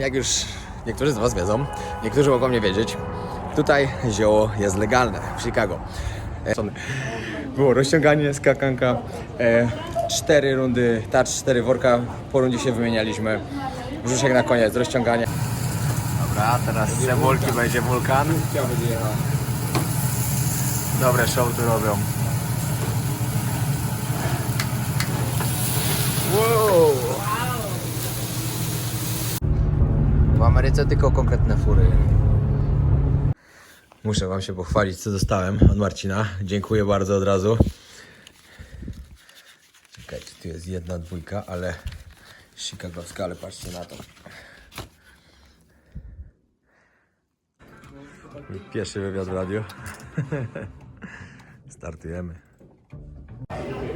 jak już niektórzy z Was wiedzą, niektórzy mogą nie wiedzieć, tutaj zioło jest legalne w Chicago. E, Było rozciąganie, skakanka, e, cztery rundy, touch, cztery worka, po rundzie się wymienialiśmy. Brzuszek na koniec, rozciąganie. Dobra, teraz z cebulki będzie wulkan. Dobre show tu robią. Ameryce tylko konkretne fury. Muszę wam się pochwalić, co dostałem od Marcina. Dziękuję bardzo od razu. Czekajcie, tu jest jedna dwójka, ale chicagowska, ale patrzcie na to. Pierwszy wywiad w radiu. Startujemy.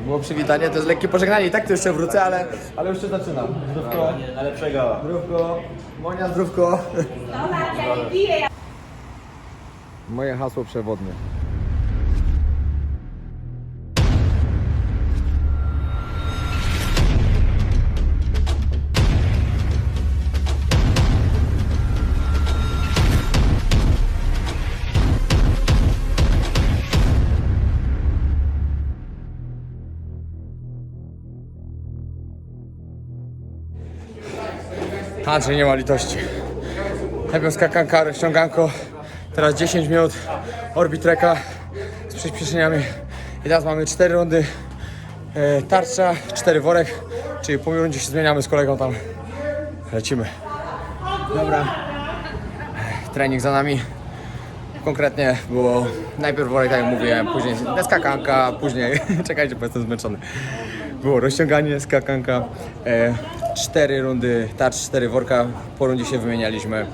Było przywitanie, to jest lekkie pożegnanie i tak to jeszcze wrócę, ale, ale już się zaczynam. Zdrówko. Najlepszego. Zdrówko. Monia, zdrówko. Moje hasło przewodnie. Andrzej nie ma litości. Najpierw skakanka, rozciąganko, teraz 10 minut orbitreka z przyspieszeniami i teraz mamy 4 rundy e, tarcza, 4 worek, czyli po rundzie się zmieniamy z kolegą tam, lecimy. Dobra, trening za nami. Konkretnie było najpierw worek, tak jak mówiłem, później skakanka, później, czekajcie, bo jestem zmęczony. Było rozciąganie, skakanka, e, cztery rundy, touch, cztery worka, po rundzie się wymienialiśmy.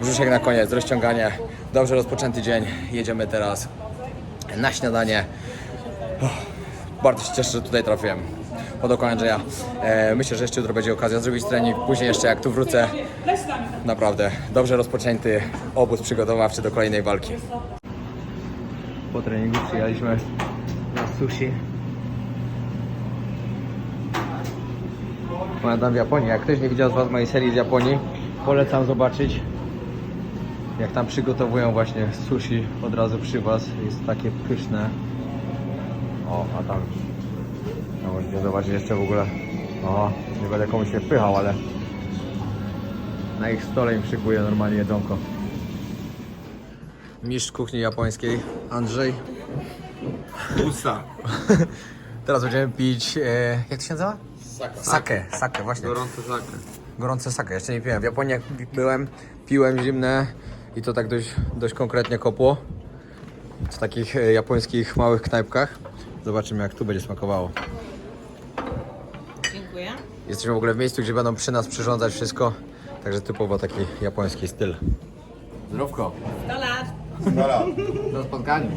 Brzuszek na koniec, rozciąganie, dobrze rozpoczęty dzień, jedziemy teraz na śniadanie. Oh, bardzo się cieszę, że tutaj trafiłem pod oko Andrzeja. E, myślę, że jeszcze jutro będzie okazja zrobić trening, później jeszcze jak tu wrócę, naprawdę dobrze rozpoczęty obóz przygotowawczy do kolejnej walki. Po treningu przyjechaliśmy na sushi. Pamiętam w Japonii. Jak ktoś nie widział z Was mojej serii z Japonii, polecam zobaczyć jak tam przygotowują właśnie sushi od razu przy Was. Jest takie pyszne. O, a tam. No możecie zobaczyć jeszcze w ogóle. O, nie będę komuś się wpychał, ale na ich stole im szykuje normalnie jedzonko. Mistrz kuchni japońskiej, Andrzej. Usta. Teraz będziemy pić, e, jak to się nazywa? Saka. Sake, sake właśnie. Gorące sake. Gorące sake, jeszcze nie piłem. W Japonii jak byłem, piłem zimne i to tak dość, dość konkretnie kopło. W takich e, japońskich małych knajpkach. Zobaczymy jak tu będzie smakowało. Dziękuję. Jesteśmy w ogóle w miejscu, gdzie będą przy nas przyrządzać wszystko. Także typowo taki japoński styl. Zdrówko. 100 lat. Dobra. Do spotkania.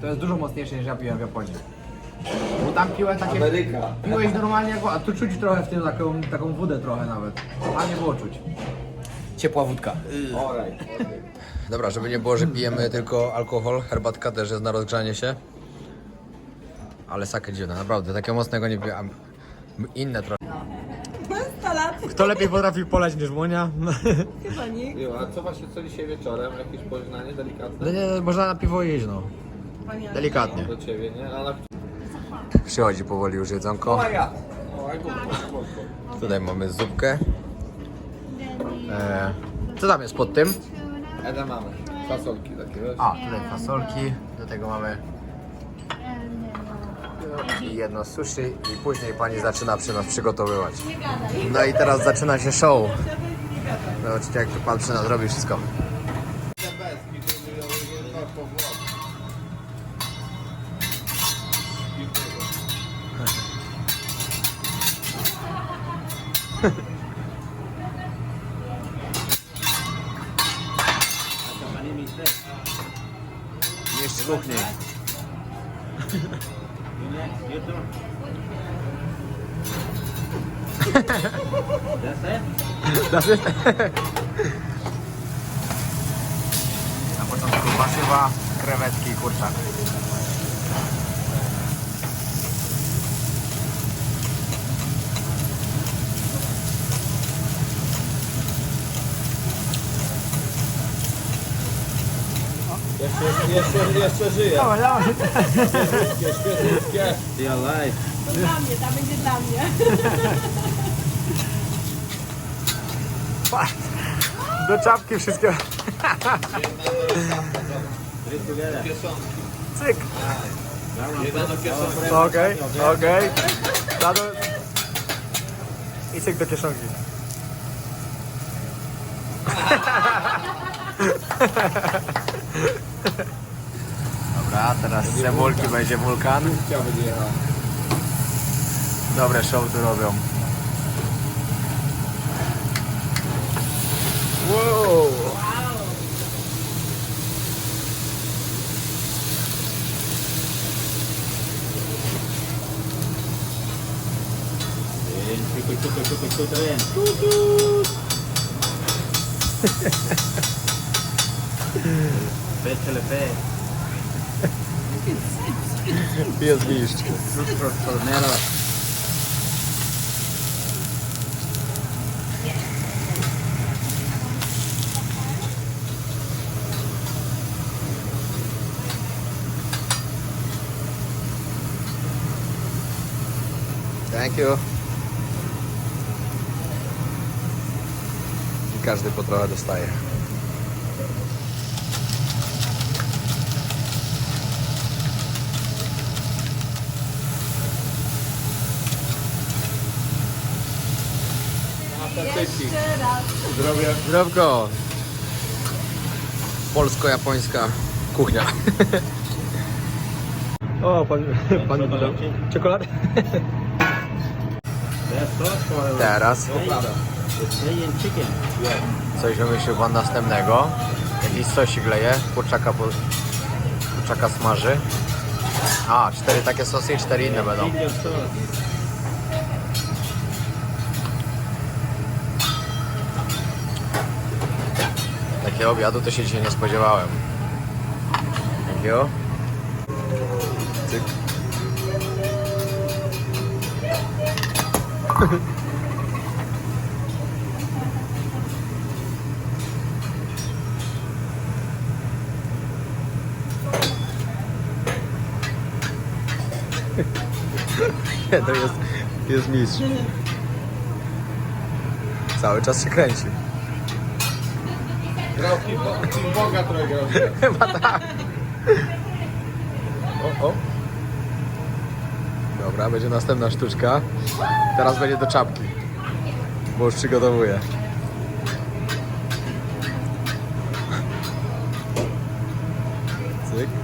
To jest dużo mocniejsze niż ja piłem w Japonii. Bo tam piłem takie... Ameryka. Piłeś normalnie, jak- a tu czuć trochę w tym taką, taką wódę trochę nawet. A nie było czuć. Ciepła wódka. Alright. Dobra, żeby nie było, że pijemy tylko alkohol, herbatka też jest na rozgrzanie się. Ale sakę dziwne, naprawdę, takiego mocnego nie piłem. Inne trochę. 100 lat. Kto lepiej potrafi polać niż Monia? Chyba nikt. A co właśnie co dzisiaj wieczorem? Jakieś pożegnanie No delikatne? nie, można na piwo jeść, no. Delikatnie. Do ciebie, nie? A na... Przychodzi powoli już jedzonko. ja. O, jak spoko. Tutaj mamy zupkę. E, co tam jest pod tym? Eda mamy. Fasolki takie, wiesz? A, tutaj fasolki. Do tego mamy i jedno sushi i później pani zaczyna przy nas przygotowywać. No i teraz zaczyna się show. Zobaczcie jak tu pan przy nas robi wszystko. That's it? Na początku warzywa, krewetki i kurczak. Jeszcze, jeszcze żyje. Dawaj, dawaj. Świeżutkie, świeżutkie. Stay alive. To dla mnie, ta będzie dla mnie. Patrz. Do czapki. Kieszonki. Cyk. Okej, okej. I cyk do kieszonki. Dobra, teraz z cebulki będzie wulkan. Dobre show tu robią. Wow. Bien, chupa, chupa, chupa, chupa, bien. Péchale fe. Jest mistrz. Frutos torneros. Thank you. I każdy po trochę dostaje. Jeszcze raz. Zdrowie. Zdrowko. Polsko-japońska kuchnia. O, pan, pan Czekolad? Teraz coś wymyślił pan następnego. Jakiś sosik leje, kurczaka, po- kurczaka smaży. A, cztery takie sosy i cztery inne będą. Obiadu to się dzisiaj nie spodziewałem. Jakiego? Cyk. Nie, to jest, jest mistrz. Cały czas się kręci. Grał ping- ping-ponga trochę grał. Chyba tak. O, o. Dobra, będzie następna sztuczka. Teraz będzie do czapki. Bo już przygotowuję. Cyk.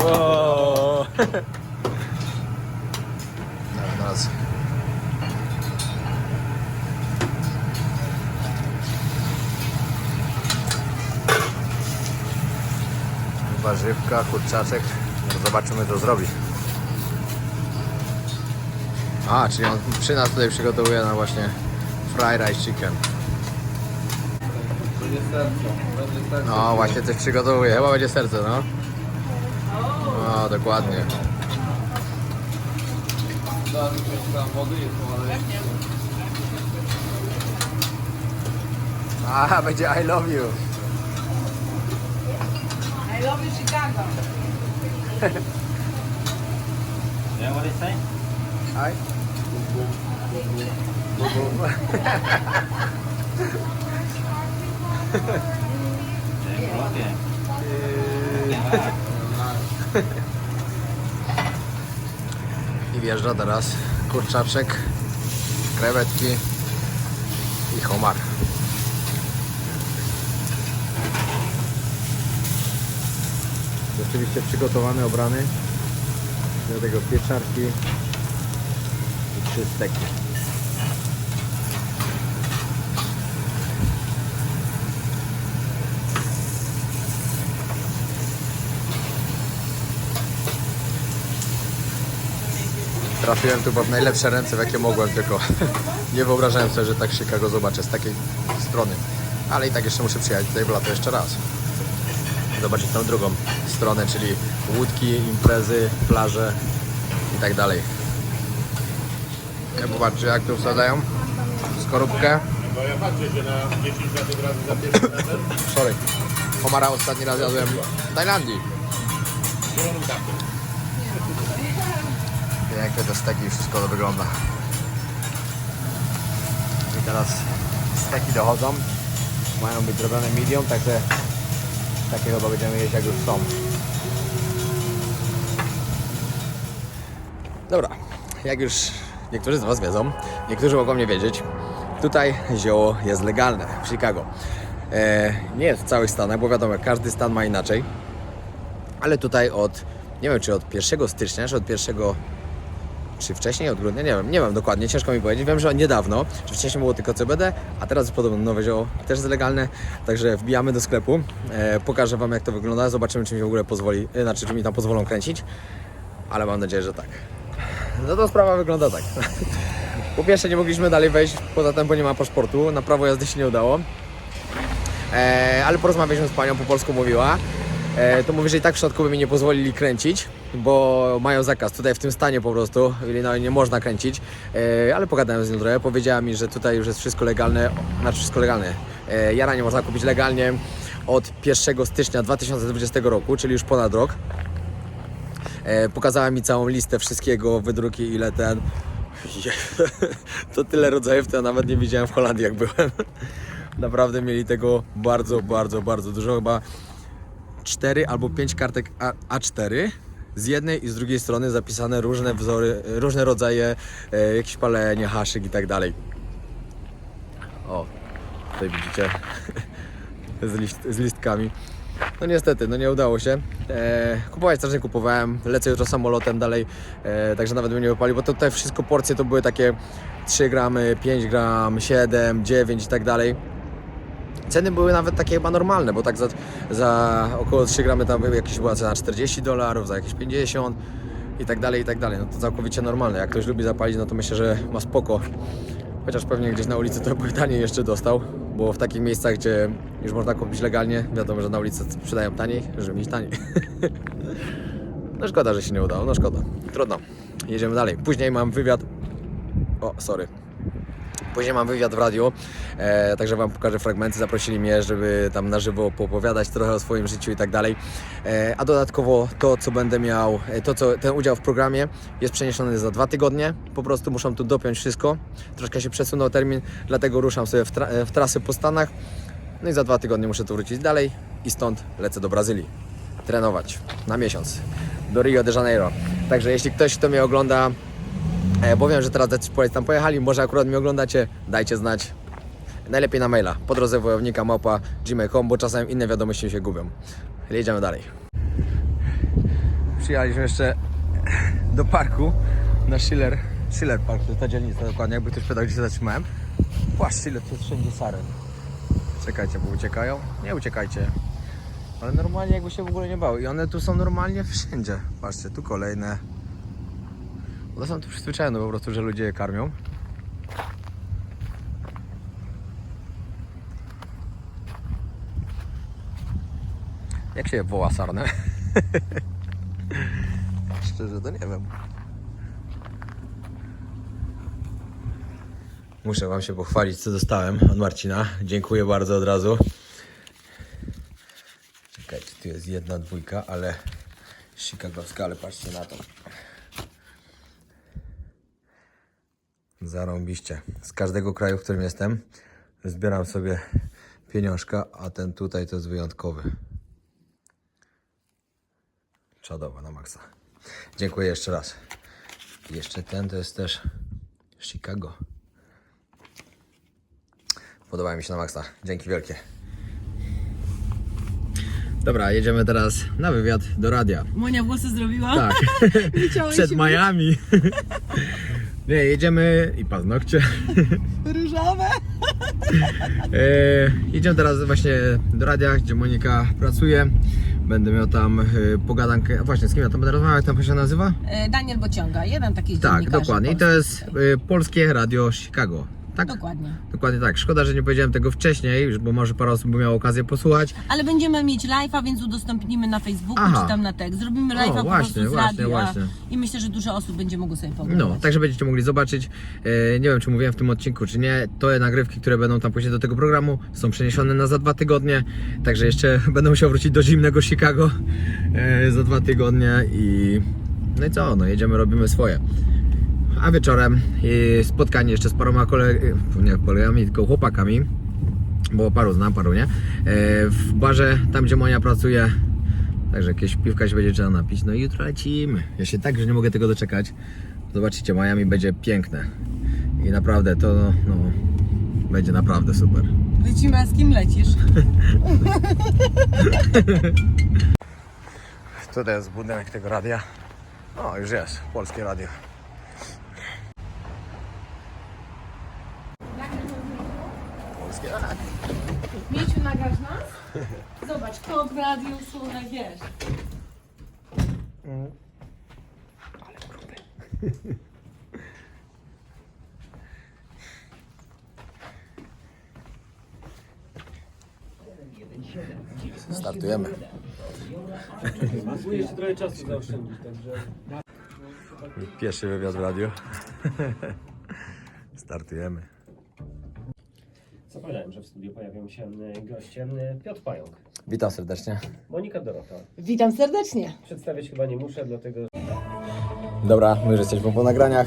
O. Na nas. Warzywka, kurczaczek. No Zobaczymy, co zrobi. A, czyli on przy nas tutaj przygotowuje na właśnie fried rice chicken. Będzie serce. No, właśnie coś przygotowuje. Chyba będzie serce, no. No, dokładnie. A, będzie I love you. Love you Chicago. Yeah, what is say? I? Yeah, okay. I wjeżdża teraz kurczaczek, krewetki i homar. Oczywiście przygotowany, obrany. Do tego pieczarki i trzy steki. Trafiłem tu w najlepsze ręce, w jakie mogłem, tylko nie wyobrażałem sobie, że tak Chicago zobaczę z takiej strony. Ale i tak jeszcze muszę przyjechać tutaj w lato jeszcze raz. Zobaczyć tą drugą stronę, czyli łódki, imprezy, plaże i tak dalej. Ja popatrzcie jak tu wsadzają skorupkę Bo ja patrzę się na 10 lat razy za pierwszym razem. Sorry. Homara ostatni raz jadłem w Tajlandii. Piękne te steki, wszystko to wygląda. I teraz steki dochodzą. Mają być zrobione medium, także takie chyba będziemy jeść jak już są. Dobra, jak już niektórzy z Was wiedzą, niektórzy mogą nie wiedzieć, tutaj zioło jest legalne w Chicago. E, nie jest w całych stanach, bo wiadomo, każdy stan ma inaczej, ale tutaj od, nie wiem czy od 1 stycznia, czy od 1 czy wcześniej, od grudnia, nie wiem, nie wiem dokładnie, ciężko mi powiedzieć. Wiem, że niedawno, że wcześniej było tylko CBD, a teraz podobno nowe zioło też jest legalne, także wbijamy do sklepu, e, pokażę Wam jak to wygląda, zobaczymy czy mi w ogóle pozwoli, e, znaczy czy mi tam pozwolą kręcić, ale mam nadzieję, że tak. No to sprawa wygląda tak. Po pierwsze nie mogliśmy dalej wejść, poza tym, bo nie ma paszportu, na prawo jazdy się nie udało. E, ale porozmawialiśmy z panią, po polsku mówiła. E, to mówi, że i tak w środku by mi nie pozwolili kręcić, bo mają zakaz. Tutaj w tym stanie po prostu Illinois nie można kręcić. E, ale pogadałem z nią trochę, powiedziała mi, że tutaj już jest wszystko legalne, znaczy wszystko legalne. E, jaranie można kupić legalnie od 1 stycznia 2020 roku, czyli już ponad rok. E, pokazała mi całą listę wszystkiego, wydruki, ile ten. To tyle rodzajów, to ja nawet nie widziałem w Holandii, jak byłem. Naprawdę mieli tego bardzo, bardzo, bardzo dużo. Chyba 4 albo 5 kartek A- A4 z jednej i z drugiej strony zapisane różne wzory, różne rodzaje, e, jakieś palenie, haszyk i tak dalej. O, tutaj widzicie z, list, z listkami. No niestety, no nie udało się. E, kupować też nie kupowałem, lecę jutro samolotem dalej, e, także nawet bym nie wypalił, bo to tutaj wszystko porcje to były takie 3 gramy, 5 gram, 7, 9 i tak dalej. Ceny były nawet takie chyba normalne, bo tak za, za około 3 gramy tam jakieś była cena 40 dolarów, za jakieś 50 i tak dalej, i tak dalej. No to całkowicie normalne. Jak ktoś lubi zapalić, no to myślę, że ma spoko. Chociaż pewnie gdzieś na ulicy to by taniej jeszcze dostał, bo w takich miejscach, gdzie już można kupić legalnie, wiadomo, że na ulicy sprzedają taniej, żeby mieć taniej. No szkoda, że się nie udało, no szkoda. Trudno. Jedziemy dalej. Później mam wywiad. O, sorry. Później mam wywiad w radiu, e, także Wam pokażę fragmenty. Zaprosili mnie, żeby tam na żywo poopowiadać trochę o swoim życiu i tak dalej. E, a dodatkowo to, co będę miał, e, to, co ten udział w programie jest przeniesiony za dwa tygodnie. Po prostu muszą tu dopiąć wszystko. Troszkę się przesunął termin, dlatego ruszam sobie w, tra- e, w trasy po Stanach. No i za dwa tygodnie muszę tu wrócić dalej i stąd lecę do Brazylii. Trenować na miesiąc do Rio de Janeiro. Także jeśli ktoś, kto mnie ogląda, Bo wiem, że teraz jacyś Polacy tam pojechali, może akurat mnie oglądacie, dajcie znać. Najlepiej na maila, po drodze wojownika małpa gmail.com, bo czasem inne wiadomości się gubią. Jedziemy dalej. Przyjechaliśmy jeszcze do parku na Schiller. Schiller Park, to jest ta dzielnica dokładnie, jakby ktoś pytał, gdzie się zatrzymałem. Patrzcie, ile tu jest wszędzie saren. Czekajcie, bo uciekają? Nie uciekajcie. Ale normalnie jakby się w ogóle nie bały. I one tu są normalnie wszędzie. Patrzcie, tu kolejne. One są tu przyzwyczajone po prostu, że ludzie je karmią. Jak się je woła sarnę? Szczerze to nie wiem. Muszę Wam się pochwalić, co dostałem od Marcina. Dziękuję bardzo od razu. Czekajcie, tu jest jedna dwójka, ale chicagowska, ale patrzcie na to. Zarąbiście. Z każdego kraju, w którym jestem, zbieram sobie pieniążka, a ten tutaj to jest wyjątkowy. Czadowa na maksa. Dziękuję jeszcze raz. Jeszcze ten to jest też Chicago. Podoba mi się na maksa. Dzięki wielkie. Dobra, jedziemy teraz na wywiad do radia. Monia włosy zrobiła? Tak. Przed Miami. Nie, jedziemy i paznokcie. Różowe. Jedziemy teraz właśnie do radia, gdzie Monika pracuje. Będę miał tam e, pogadankę. A Właśnie, z kim ja tam będę rozmawiał? Jak tam się nazywa? E, Daniel Bociąga, jeden taki Tak, dokładnie. I to jest e, polskie radio Chicago. tak? Dokładnie. Dokładnie tak. Szkoda, że nie powiedziałem tego wcześniej, bo może parę osób by miało okazję posłuchać. Ale będziemy mieć live'a, więc udostępnimy na Facebooku Aha. czy tam na tekst. Zrobimy live'a po właśnie, prostu z właśnie, radia właśnie. i myślę, że dużo osób będzie mogło sobie pooglądać. No, także będziecie mogli zobaczyć. E, nie wiem, czy mówiłem w tym odcinku, czy nie. To nagrywki, które będą tam później do tego programu, są przeniesione na za dwa tygodnie. Także jeszcze będę musiał wrócić do zimnego Chicago e, za dwa tygodnie i no i co, no jedziemy, robimy swoje. A wieczorem spotkanie jeszcze z paroma kolegami, nie kolegami, tylko chłopakami, bo paru znam, paru nie. E, w barze, tam gdzie Monia pracuje, Także jakieś piwka się będzie trzeba napić. No i jutro lecimy. Ja się tak, że nie mogę tego doczekać. Zobaczycie, Miami będzie piękne. I naprawdę to no, będzie naprawdę super. Lecimy, a z kim lecisz? Tutaj jest budynek tego radia. O, już jest, polskie radio. Polskie radio. Mieciu, nagrasz nas? Zobacz, kod w radiu, słuchaj, wiesz. Startujemy. Jeszcze trochę czasu zaoszczędzić, także... Pierwszy wywiad w radio. Startujemy. Zapowiadałem, że w studiu pojawią się e, goście e, Piotr Pająk, Witam serdecznie. Monika Dorota. Witam serdecznie. Przedstawiać chyba nie muszę, dlatego Dobra, my już jesteśmy po nagraniach.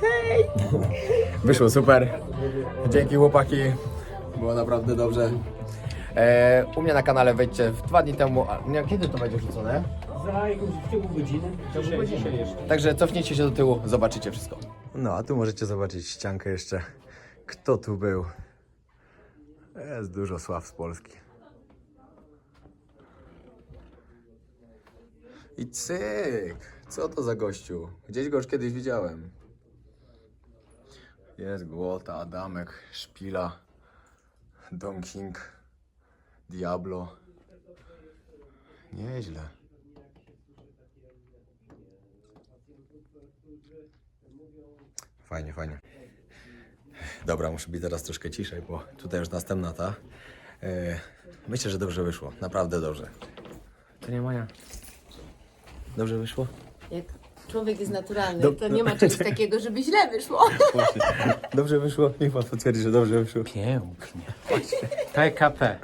Hej! Wyszło super. Dzięki chłopaki. Było naprawdę dobrze. E, u mnie na kanale wejdźcie w dwa dni temu. A, nie, kiedy to będzie rzucone? za jakąś w ciągu godziny, dzisiaj, dzisiaj jeszcze. Także cofnijcie się do tyłu, zobaczycie wszystko. No, a tu możecie zobaczyć ściankę jeszcze. Kto tu był? Jest dużo sław z Polski. I cyk! Co to za gościu? Gdzieś go już kiedyś widziałem. Jest Głota, Adamek, Szpila, Don King, Diablo. Nieźle. Fajnie, fajnie. Dobra, muszę być teraz troszkę ciszej, bo tutaj już następna ta. E, myślę, że dobrze wyszło. Naprawdę dobrze. To nie moja. Dobrze wyszło? Jak człowiek jest naturalny, Dob- to nie ma czegoś takiego, żeby źle wyszło. Dobrze wyszło? Niech pan potwierdzi, że dobrze wyszło. Pięknie. PKP.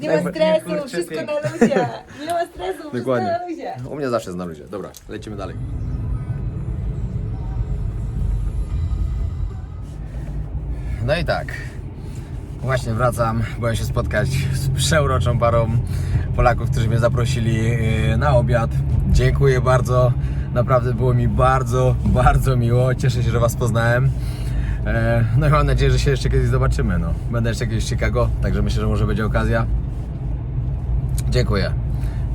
Nie ma stresu, wszystko na luzie. Nie ma stresu, wszystko Dokładnie. na luzie. U mnie zawsze jest na luzie. Dobra, lecimy dalej. No i tak. Właśnie wracam. Byłem się spotkać z przeuroczą parą Polaków, którzy mnie zaprosili yy, na obiad. Dziękuję bardzo. Naprawdę było mi bardzo, bardzo miło. Cieszę się, że Was poznałem. E, No i mam nadzieję, że się jeszcze kiedyś zobaczymy. No. Będę jeszcze kiedyś w Chicago, także myślę, że może będzie okazja. Dziękuję.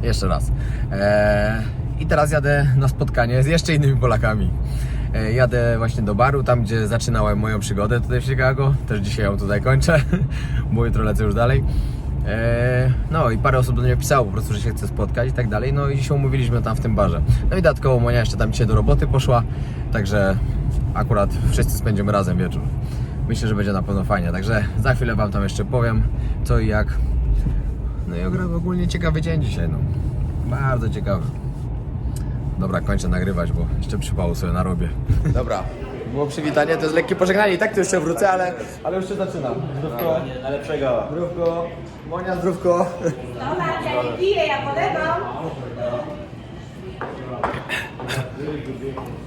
Jeszcze raz. Eee, I teraz jadę na spotkanie z jeszcze innymi Polakami. Eee, jadę właśnie do baru, tam gdzie zaczynałem moją przygodę tutaj w Chicago. Też dzisiaj ją tutaj kończę, bo jutro lecę już dalej. Eee, no i parę osób do mnie pisało po prostu, że się chce spotkać i tak dalej. No i się umówiliśmy tam w tym barze. No i dodatkowo Monia jeszcze tam dzisiaj do roboty poszła, także akurat wszyscy spędzimy razem wieczór. Myślę, że będzie na pewno fajnie, także za chwilę Wam tam jeszcze powiem co i jak. No i ogólnie ciekawy dzień dzisiaj, no. Bardzo ciekawy. Dobra, kończę nagrywać, bo jeszcze przypału sobie narobię. Dobra, było przywitanie, to jest lekkie pożegnanie. I tak to jeszcze wrócę, ale, ale już się zaczynam. Zdrówko. Najlepszego. Zdrówko. Monia, zdrówko. Dobra, ja nie piję, ja polewam.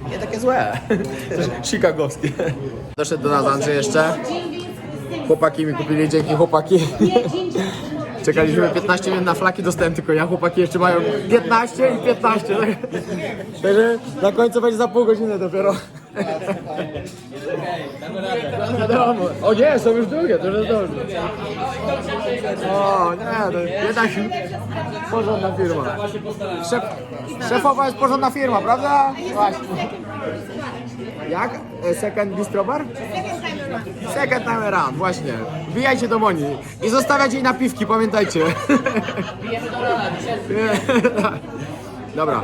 Nie takie złe. Chicagowskie. Doszedł do nas Andrzej jeszcze. Chłopaki mi kupili, dzięki chłopaki. Czekaliśmy 15 minut na flaki, dostałem tylko ja, chłopaki jeszcze mają 15 i 15. tak? Także na końcu będzie za pół godziny dopiero. O nie, są już drugie, to już dobrze. O nie, to jednak porządna firma. Szef, szefowa jest porządna firma, prawda? Właśnie. Jak? E, Second Bistro Bar? Second time around, właśnie. Wbijajcie do Moni i zostawiać jej napiwki, pamiętajcie. Dobra.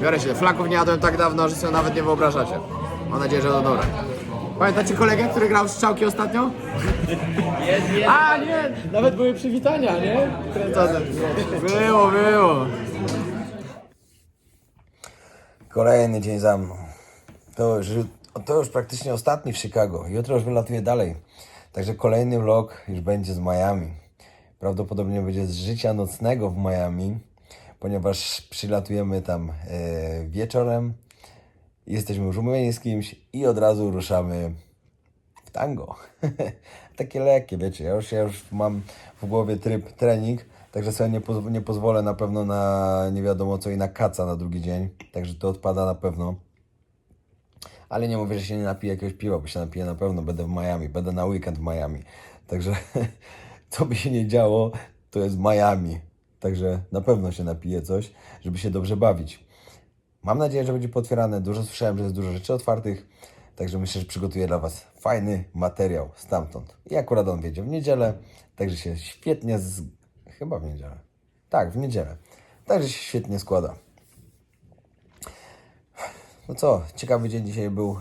Biorę się. Flaków nie jadłem tak dawno, że sobie nawet nie wyobrażacie. Mam nadzieję, że to dobre. Pamiętacie kolegę, który grał w strzałki ostatnio? A nie, nawet były przywitania, nie? Kręcone. Było, było. Kolejny dzień za mną. To już, to już praktycznie ostatni w Chicago. Jutro już wylatuję dalej. Także kolejny vlog już będzie z Miami. Prawdopodobnie będzie z życia nocnego w Miami, ponieważ przylatujemy tam e, wieczorem. Jesteśmy już umówieni z kimś i od razu ruszamy w tango. Takie lekkie, wiecie, ja już, ja już mam w głowie tryb trening, także sobie nie, poz- nie pozwolę na pewno na nie wiadomo co i na kaca na drugi dzień, także to odpada na pewno. Ale nie mówię, że się nie napiję jakiegoś piwa, bo się napiję na pewno, będę w Miami, będę na weekend w Miami. Także co by się nie działo, to jest Miami. Także na pewno się napiję coś, żeby się dobrze bawić. Mam nadzieję, że będzie potwierane. Dużo słyszałem, że jest dużo rzeczy otwartych. Także myślę, że przygotuję dla Was fajny materiał stamtąd. I akurat on wiedzie w niedzielę, także się świetnie z... Chyba w niedzielę. Tak, w niedzielę. Także się świetnie składa. No co, ciekawy dzień dzisiaj był.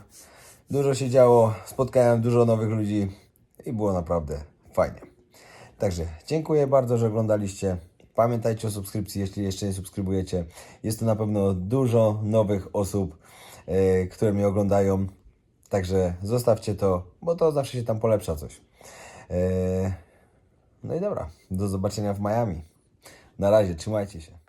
Dużo się działo, spotkałem dużo nowych ludzi i było naprawdę fajnie. Także dziękuję bardzo, że oglądaliście. Pamiętajcie o subskrypcji, jeśli jeszcze nie subskrybujecie. Jest tu na pewno dużo nowych osób, e, które mnie oglądają. Także zostawcie to, bo to zawsze się tam polepsza coś. E, no i dobra, do zobaczenia w Miami. Na razie, trzymajcie się.